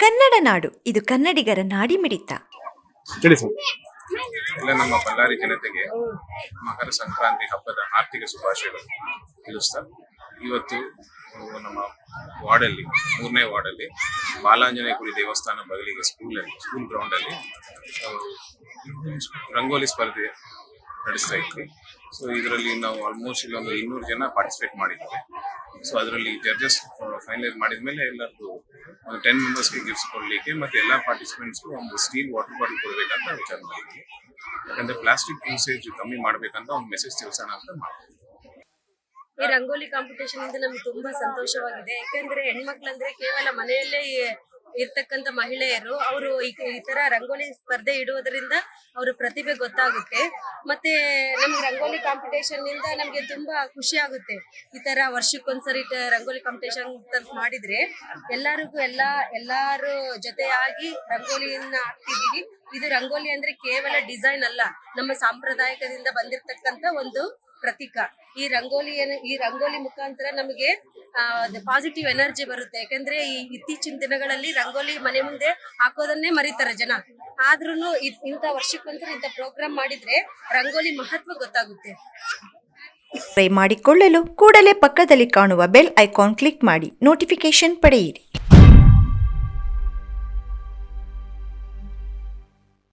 ಕನ್ನಡ ನಾಡು. ಇದು ಕನ್ನಡಿಗರ ನಾಡಿ ಮಿಡಿತ. ಎಲ್ಲ ನಮ್ಮ ಬಳ್ಳಾರಿ ಜನತೆಗೆ ಮಕರ ಸಂಕ್ರಾಂತಿ ಹಬ್ಬದ ಆರ್ಥಿಕ ಶುಭಾಶಯಗಳು ತಿಳಿಸ್ತಾ. ಇವತ್ತು ನಮ್ಮ ವಾರ್ಡಲ್ಲಿ ಮೂರನೇ ವಾರ್ಡಲ್ಲಿ ಬಾಲಾಂಜನೇಯ ಗುಡಿ ದೇವಸ್ಥಾನ ಬಗಲಿಗೆ ಸ್ಕೂಲಲ್ಲಿ ಸ್ಕೂಲ್ ಗ್ರೌಂಡಲ್ಲಿ ರಂಗೋಲಿ ಸ್ಪರ್ಧೆ ನಡೆಸ್ತಾ ಇದ್ವಿ. ಸೊ ಇದರಲ್ಲಿ ನಾವು ಆಲ್ಮೋಸ್ಟ್ ಇಲ್ಲೊಂದು ಇನ್ನೂರು ಜನ ಪಾರ್ಟಿಸಿಪೇಟ್ ಮಾಡಿದ್ದಾರೆ ಸೊ ಅದರಲ್ಲಿ ಜಡ್ಜಸ್ ಫೈನಲೈಸ್ ಮಾಡಿದ ಮೇಲೆ ಒಂದು ಟೆನ್ ಮೆಂಬರ್ಸ್ಗೆ ಗಿಫ್ಟ್ಸ್ ಕೊಡಲಿಕ್ಕೆ ಮತ್ತು ಎಲ್ಲ ಪಾರ್ಟಿಸಿಪೆಂಟ್ಸ್ಗೂ ಒಂದು ಸ್ಟೀಲ್ ವಾಟರ್ ಬಾಟಲ್ ಕೊಡಬೇಕಂತ ವಿಚಾರ ಮಾಡಿದ್ವಿ. ಯಾಕಂದ್ರೆ ಪ್ಲಾಸ್ಟಿಕ್ ಯೂಸೇಜ್ ಕಮ್ಮಿ ಮಾಡಬೇಕಂತ ಒಂದು ಮೆಸೇಜ್ ತಿಳಿಸೋಣ ಅಂತ ಮಾಡಿದ್ವಿ. ಈ ರಂಗೋಲಿ ಕಾಂಪಿಟೇಷನ್ ಇಂದ ನಮ್ಗೆ ತುಂಬಾ ಸಂತೋಷವಾಗಿದೆ. ಯಾಕಂದ್ರೆ ಹೆಣ್ಮಕ್ಳಂದ್ರೆ ಕೇವಲ ಮನೆಯಲ್ಲೇ ಇರ್ತಕ್ಕಂತ ಮಹಿಳೆಯರು, ಅವರು ಈ ತರ ರಂಗೋಲಿ ಸ್ಪರ್ಧೆ ಇಡುವುದರಿಂದ ಅವ್ರ ಪ್ರತಿಭೆ ಗೊತ್ತಾಗುತ್ತೆ. ಮತ್ತೆ ನಮ್ಗೆ ರಂಗೋಲಿ ಕಾಂಪಿಟೇಷನ್ನಿಂದ ನಮ್ಗೆ ತುಂಬಾ ಖುಷಿ ಆಗುತ್ತೆ. ಈ ತರ ವರ್ಷಕ್ಕೊಂದ್ಸರಿ ರಂಗೋಲಿ ಕಾಂಪಿಟೇಷನ್ ಮಾಡಿದ್ರೆ ಎಲ್ಲರಿಗೂ ಎಲ್ಲಾ, ಎಲ್ಲಾರು ಜೊತೆಯಾಗಿ ರಂಗೋಲಿಯನ್ನ ಹಾಕ್ತಿದೀವಿ ಇದು ರಂಗೋಲಿ ಅಂದ್ರೆ ಕೇವಲ ಡಿಸೈನ್ ಅಲ್ಲ, ನಮ್ಮ ಸಾಂಪ್ರದಾಯಿಕದಿಂದ ಬಂದಿರತಕ್ಕಂತ ಒಂದು ಪ್ರತೀಕ. ಈ ರಂಗೋಲಿಯನ್ನು ಈ ರಂಗೋಲಿ ಮುಖಾಂತರ ನಮಗೆ ಪಾಸಿಟಿವ್ ಎನರ್ಜಿ ಬರುತ್ತೆ. ಯಾಕಂದ್ರೆ ಈ ಇತ್ತೀಚಿನ ದಿನಗಳಲ್ಲಿ ರಂಗೋಲಿ ಮನೆ ಮುಂದೆ ಹಾಕೋದನ್ನೇ ಮರೀತಾರೆ ಜನ. ಆದ್ರೂ ಇಂಥ ವರ್ಷಕ್ಕೊಂದ್ಸರಿ ಇಂಥ ಪ್ರೋಗ್ರಾಮ್ ಮಾಡಿದ್ರೆ ರಂಗೋಲಿ ಮಹತ್ವ ಗೊತ್ತಾಗುತ್ತೆ. ಟ್ರೈ ಮಾಡಿಕೊಳ್ಳಲು ಕೂಡಲೇ ಪಕ್ಕದಲ್ಲಿ ಕಾಣುವ ಬೆಲ್ ಐಕಾನ್ ಕ್ಲಿಕ್ ಮಾಡಿ ನೋಟಿಫಿಕೇಶನ್ ಪಡೆಯಿರಿ.